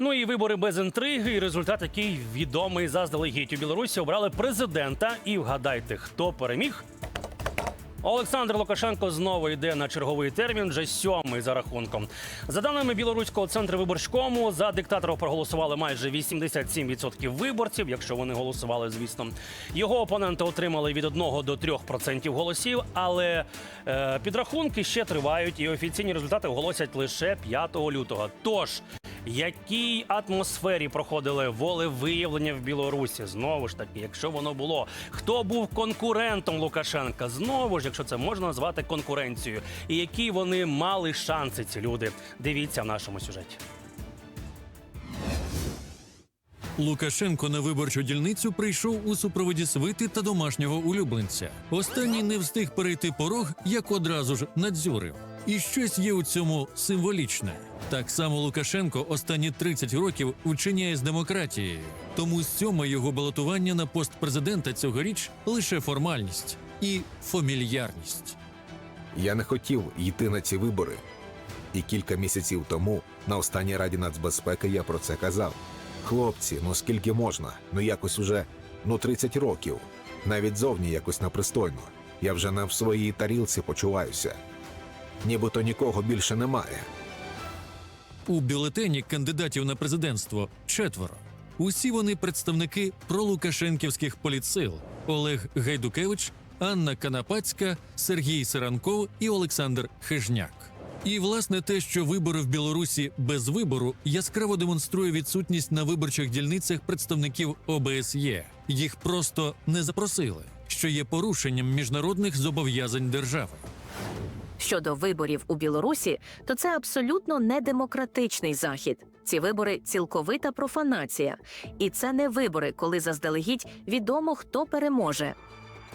Ну і вибори без інтриги. І результат, який відомий заздалегідь у Білорусі, обрали президента. І вгадайте, хто переміг. Олександр Лукашенко знову йде на черговий термін, вже сьомий за рахунком. За даними білоруського центру виборчкому, за диктатора проголосували майже 87% виборців, якщо вони голосували, звісно. Його опоненти отримали від 1 до 3% голосів, але е, підрахунки ще тривають, і офіційні результати оголосять лише 5 лютого. Тож якій атмосфері проходили волевиявлення в Білорусі? Знову ж таки, якщо воно було, хто був конкурентом Лукашенка? Знову ж, якщо це можна назвати конкуренцією, і які вони мали шанси, ці люди? Дивіться в нашому сюжеті. Лукашенко на виборчу дільницю прийшов у супроводі свити та домашнього улюбленця. Останній не встиг перейти порог, як одразу ж надзюрив. І щось є у цьому символічне. Так само Лукашенко останні 30 років вчиняє з демократією. Тому сьоме його балотування на пост президента цьогоріч лише формальність і фамільярність. Я не хотів йти на ці вибори. І кілька місяців тому на останній раді нацбезпеки я про це казав. Хлопці, ну скільки можна? Ну якось уже ну 30 років. Навіть зовні якось непристойно. Я вже не в своїй тарілці почуваюся. Нібито нікого більше немає. У бюлетені кандидатів на президентство четверо. Усі вони представники пролукашенківських політсил: Олег Гайдукевич, Анна Канапацька, Сергій Сиранков і Олександр Хижняк. І власне те, що вибори в Білорусі без вибору яскраво демонструє відсутність на виборчих дільницях представників ОБСЄ. Їх просто не запросили, що є порушенням міжнародних зобов'язань держави. Щодо виборів у Білорусі, то це абсолютно недемократичний захід. Ці вибори цілковита профанація, і це не вибори, коли заздалегідь відомо, хто переможе.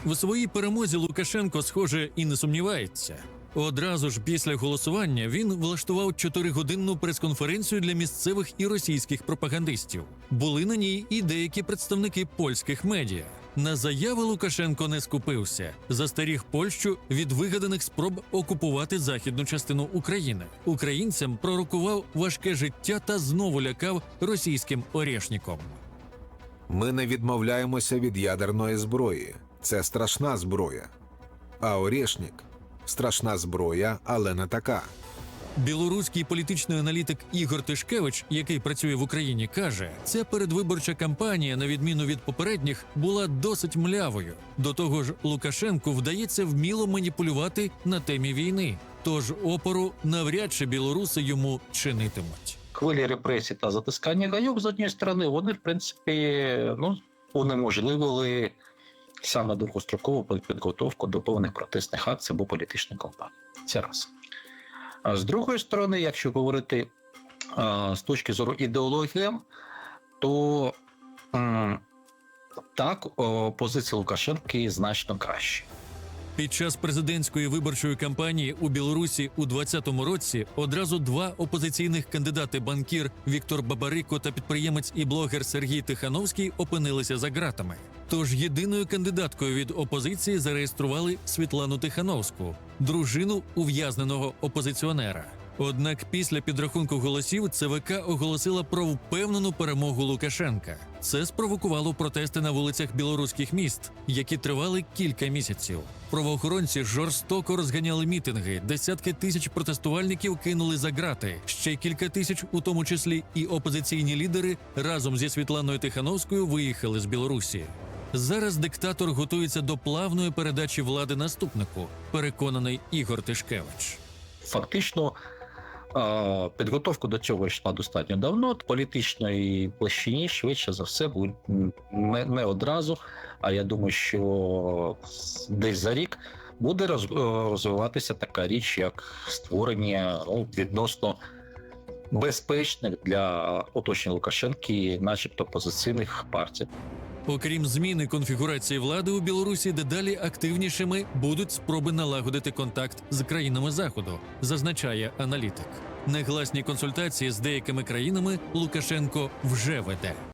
В своїй перемозі Лукашенко, схоже, і не сумнівається. Одразу ж після голосування він влаштував чотиригодинну прес-конференцію для місцевих і російських пропагандистів. Були на ній і деякі представники польських медіа. На заяви Лукашенко не скупився, застеріг Польщу від вигаданих спроб окупувати західну частину України. Українцям пророкував важке життя та знову лякав російським орєшніком. Ми не відмовляємося від ядерної зброї. Це страшна зброя. А Орєшнік страшна зброя, але не така. Білоруський політичний аналітик Ігор Тишкевич, який працює в Україні, каже, ця передвиборча кампанія, на відміну від попередніх, була досить млявою. До того ж, Лукашенку вдається вміло маніпулювати на темі війни. Тож опору навряд чи білоруси йому чинитимуть. хвилі репресій та затискання гайок з однієї сторони, вони, в принципі, ну, унеможливили саме довгострокову підготовку до повних протестних акцій або політичної кампанії. Це раз. А з другої сторони, якщо говорити з точки зору ідеології, то так, позиція Лукашенки значно краще. Під час президентської виборчої кампанії у Білорусі у 2020 році одразу два опозиційних кандидати банкір Віктор Бабарико та підприємець і блогер Сергій Тихановський опинилися за ґратами. Тож єдиною кандидаткою від опозиції зареєстрували Світлану Тихановську, дружину ув'язненого опозиціонера. Однак після підрахунку голосів ЦВК оголосила про впевнену перемогу Лукашенка. Це спровокувало протести на вулицях білоруських міст, які тривали кілька місяців. Правоохоронці жорстоко розганяли мітинги. Десятки тисяч протестувальників кинули за ґрати. Ще кілька тисяч, у тому числі і опозиційні лідери, разом зі Світланою Тихановською виїхали з Білорусі. Зараз диктатор готується до плавної передачі влади наступнику, переконаний Ігор Тишкевич. фактично підготовка до цього йшла достатньо давно. Політичної площині швидше за все не, не одразу. А я думаю, що десь за рік буде е, розвиватися така річ, як створення ну, відносно безпечних для оточення Лукашенки, начебто позиційних партій. Окрім зміни конфігурації влади у Білорусі, дедалі активнішими будуть спроби налагодити контакт з країнами заходу, зазначає аналітик. Негласні консультації з деякими країнами Лукашенко вже веде.